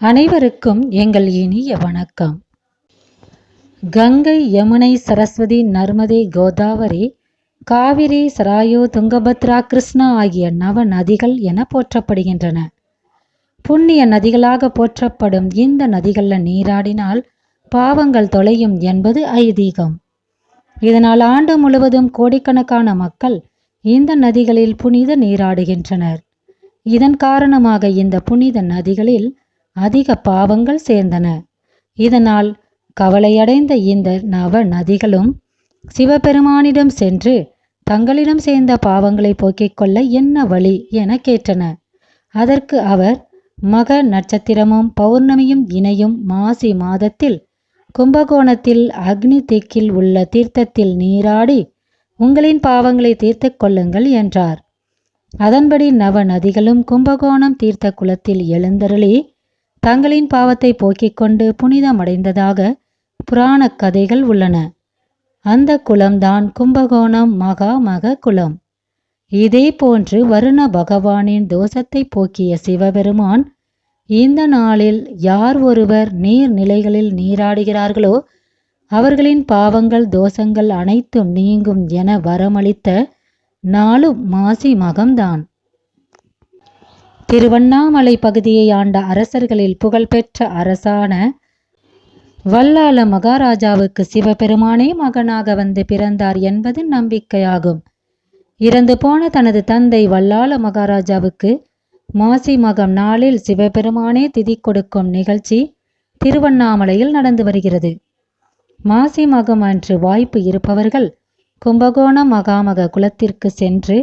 அனைவருக்கும் எங்கள் இனிய வணக்கம். கங்கை யமுனை சரஸ்வதி நர்மதை கோதாவரி காவிரி சராயு துங்கபத்ரா கிருஷ்ணா ஆகிய நவ நதிகள் என போற்றப்படுகின்றன. புண்ணிய நதிகளாக போற்றப்படும் இந்த நதிகளில் நீராடினால் பாவங்கள் தொலையும் என்பது ஐதீகம். இதனால் ஆண்டு முழுவதும் கோடிக்கணக்கான மக்கள் இந்த நதிகளில் புனித நீராடுகின்றனர். இதன் காரணமாக இந்த புனித நதிகளில் அதிக பாவங்கள் சேர்ந்தன. இதனால் கவலையடைந்த இந்த நவ நதிகளும் சிவபெருமானிடம் சென்று தங்களிடம் சேர்ந்த பாவங்களை போக்கிக் கொள்ள என்ன வழி என கேட்டன. அதற்கு அவர் மக நட்சத்திரமும் பௌர்ணமியும் இணையும் மாசி மாதத்தில் கும்பகோணத்தில் அக்னி திக்கில் உள்ள தீர்த்தத்தில் நீராடி உங்களின் பாவங்களை தீர்த்து கொள்ளுங்கள் என்றார். அதன்படி நவ நதிகளும் கும்பகோணம் தீர்த்த குளத்தில் எழுந்தருளி தங்களின் பாவத்தை போக்கிக் கொண்டு புனிதமடைந்ததாக புராணக் கதைகள் உள்ளன. அந்த குலம்தான் கும்பகோணம் மகா மக குலம். இதே போன்று வருண பகவானின் தோஷத்தை போக்கிய சிவபெருமான் இந்த நாளில் யார் ஒருவர் நீர்நிலைகளில் நீராடுகிறார்களோ அவர்களின் பாவங்கள் தோஷங்கள் அனைத்தும் நீங்கும் என வரமளித்த நாளும் மாசி மகம்தான். திருவண்ணாமலை பகுதியை ஆண்ட அரசர்களில் புகழ்பெற்ற அரசான வல்லால மகாராஜாவுக்கு சிவபெருமானே மகனாக வந்து பிறந்தார் என்பது நம்பிக்கையாகும். இறந்து போன தனது தந்தை வல்லால மகாராஜாவுக்கு மாசி மகம் நாளில் சிவபெருமானே திதி கொடுக்கும் நிகழ்ச்சி திருவண்ணாமலையில் நடந்து வருகிறது. மாசி மகம் அன்று வாய்ப்பு இருப்பவர்கள் கும்பகோணம் மகாமக குலத்திற்கு சென்று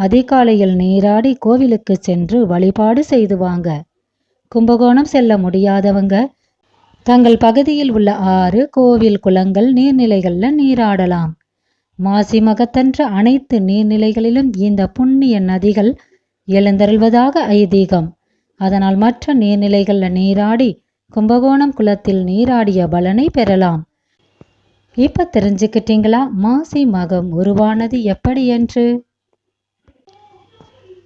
அதிகாலையில் நீராடி கோவிலுக்கு சென்று வழிபாடு செய்து வாங்க. கும்பகோணம் செல்ல முடியாதவங்க தங்கள் பகுதியில் உள்ள ஆறு கோவில் குளங்கள் நீர்நிலைகள்ல நீராடலாம். மாசி மகத்தன்று அனைத்து நீர்நிலைகளிலும் இந்த புண்ணிய நதிகள் எழுந்தருள்வதாக ஐதீகம். அதனால் மற்ற நீர்நிலைகள்ல நீராடி கும்பகோணம் குளத்தில் நீராடிய பலனை பெறலாம். இப்ப தெரிஞ்சுக்கிட்டீங்களா? மாசி மகம் உருவானது எப்படி என்று?